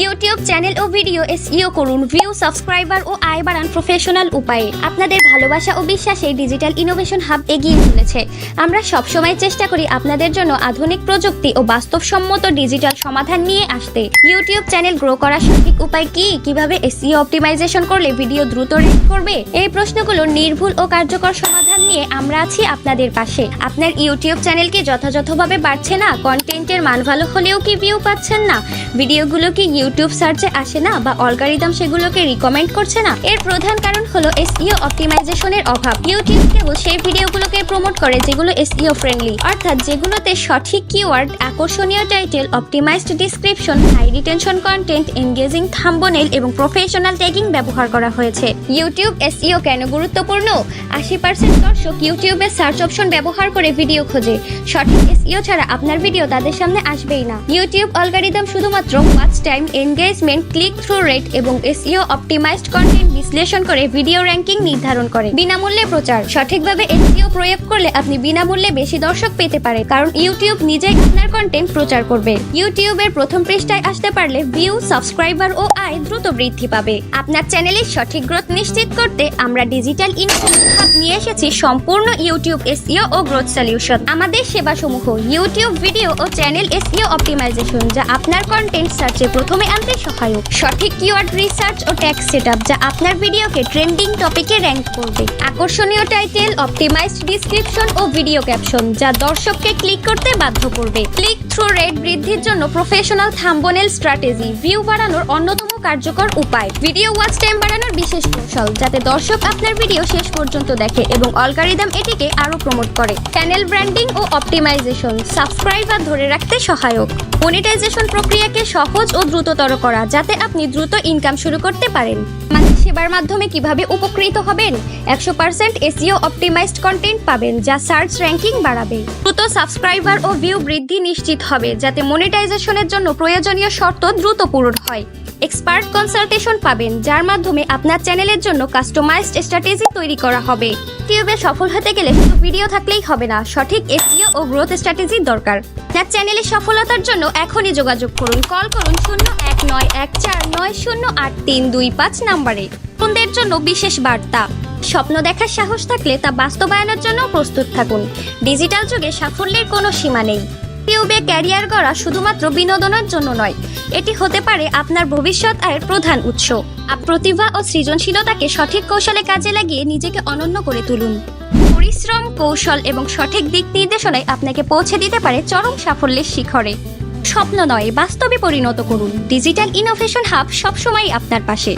YouTube channel ও video S SEO করুন view subscriber ও আয় বাড়ান প্রফেশনাল উপায়ে। আপনাদের ভালোবাসা ও বিশ্বাসে ডিজিটাল ইনোভেশন হাব এগিয়ে চলেছে। আমরা সবসময় চেষ্টা করি আপনাদের জন্য আধুনিক প্রযুক্তি ও বাস্তবসম্মত ডিজিটাল সমাধান নিয়ে আসতে। ইউটিউব চ্যানেল গ্রো করার সঠিক উপায় কি? কীভাবে এসইও অপটিমাইজেশন করলে ভিডিও দ্রুত রেট করবে? এই প্রশ্নগুলোর নির্ভুল ও কার্যকর সমাধান নিয়ে আমরা আছি আপনাদের পাশে। আপনার ইউটিউব চ্যানেল কি যথাযথভাবে বাড়ছে না? কন্টেন্টের মান ভালো হলেও কি ভিউ পাচ্ছেন না? ভিডিওগুলো কি ইউটিউব সার্চে আসে না বা অলগারিদম সেগুলোকে রিকমেন্ড করছে না, এর প্রধান কারণ হলো এসইও অপটিমাইজেশনের অভাব। ইউটিউব কেবল সেই ভিডিওগুলোকে প্রমোট করে যেগুলো এসইও ফ্রেন্ডলি অর্থাৎ যেগুলোতে সঠিক কিওয়ার্ড আকর্ষণীয় title optimized description high retention content engaging thumbnail এবং প্রফেশনাল ট্যাগিং ব্যবহার করা হয়েছে। ইউটিউব এসইও কেন গুরুত্বপূর্ণ? আশি পার্সেন্ট দর্শক ইউটিউবের সার্চ অপশন ব্যবহার করে ভিডিও খোঁজে। সঠিক এসইও ছাড়া আপনার ভিডিও তাদের সামনে আসবেই না। ইউটিউব অলগারিদম শুধুমাত্র watch time engagement click through rate এবং এসইও অপটিমাইজড কন্টেন্ট বিশ্লেষণ করে ভিডিও র্যাঙ্কিং নির্ধারণ করে। বিনামূল্যে প্রচার। সঠিকভাবে এসইও প্রয়োগ করলে আপনি বিনামূল্যে বেশি দর্শক পেতে পারে, কারণ ইউটিউব নিজেই আপনার কন্টেন্ট প্রচার করবে। ইউটিউবের প্রথম পৃষ্ঠায় আসতে পারলে ভিউ সাবস্ক্রাইবার ও আয় দ্রুত বৃদ্ধি পাবে। আপনার চ্যানেলের সঠিক গ্রোথ নিশ্চিত করতে আমরা ডিজিটাল হাব নিয়ে এসেছি সম্পূর্ণ ইউটিউব এসইও ও গ্রোথ সলিউশন আমাদের সেবাসমূহ ইউটিউব ভিডিও ও চ্যানেল এসইও অপটিমাইজেশন যা আপনার কন্টেন্ট সার্চে প্রথমে আনতে সহায়ক। সঠিক কিওয়ার্ড রিসার্চ ও ট্যাক্স সেটআপ যা আপনার ভিডিওকে ট্রেন্ডিং টপিকে র্যাঙ্ক করবে। আকর্ষণীয় টাইটেল অপটিমাইজড ডিসক্রিপশন ও ভিডিও ক্যাপশন যা দর্শককে ক্লিক করতে বাধ্য করবে। ক্লিক থ্রু রেট বৃদ্ধির জন্য প্রফেশনাল থাম্বনেল স্ট্র্যাটেজি ভিউ বাড়ানোর অন্যতম কার্যকর উপায়। ভিডিও ওয়াচ টাইম বাড়ানোর বিশেষ কৌশল, যাতে দর্শক আপনার ভিডিও শেষ পর্যন্ত দেখে এবং অলগারিদম এটিকে আরও প্রমোট করে। চ্যানেল ব্র্যান্ডিং ও অপটিমাইজেশন সাবস্ক্রাইবার ধরে রাখতে সহায়ক। মনিটাইজেশন প্রক্রিয়াকে সহজ ও দ্রুততর করা, যাতে আপনি দ্রুত ইনকাম শুরু করতে পারেন। সেবার মাধ্যমে কীভাবে উপকৃত হবেন? একশো পার্সেন্ট এসিও অপটিমাইজড কন্টেন্ট পাবেন, যা সার্চ র্যাঙ্কিং বাড়াবে। দ্রুত সাবস্ক্রাইবার ও ভিউ বৃদ্ধি নিশ্চিত হবে, যাতে মনিটাইজেশনের জন্য প্রয়োজনীয় শর্ত দ্রুত পূরণ হয়। এক্সপার্ট কনসালটেশন পাবেন, যার মাধ্যমে আপনার চ্যানেলের জন্য কাস্টমাইজড স্ট্র্যাটেজি তৈরি করা হবে। ইউটিউবে সফল হতে গেলে শুধু ভিডিও থাকলেই হবে না, সঠিক এসিও ও গ্রোথ স্ট্র্যাটেজি দরকার। আপনার চ্যানেলের সফলতার জন্য এখনই যোগাযোগ করুন। কল করুন শূন্য এক নয় এক চার নয় শূন্য আট তিন দুই পাঁচ নাম্বারে। নতুনদের জন্য বিশেষ বার্তা। স্বপ্ন দেখার সাহস থাকলে তা বাস্তবায়নের জন্য প্রস্তুত থাকুন। ডিজিটাল যুগে সাফল্যের কোনো সীমা নেই। ইউটিউবে ক্যারিয়ার গড়া শুধুমাত্র বিনোদনের জন্য নয়, এটি হতে পারে আপনার ভবিষ্যৎ আয়ের প্রধান উৎস। প্রতিভা ও সৃজনশীলতাকে সঠিক কৌশলে কাজে লাগিয়ে নিজেকে অনন্য করে তুলুন। পরিশ্রম, কৌশল এবং সঠিক দিক নির্দেশনায় আপনাকে পৌঁছে দিতে পারে চরম সাফল্যের শিখরে। স্বপ্ন নয় বাস্তবে পরিণত করুন। ডিজিটাল ইনোভেশন হাব সবসময় আপনার পাশে।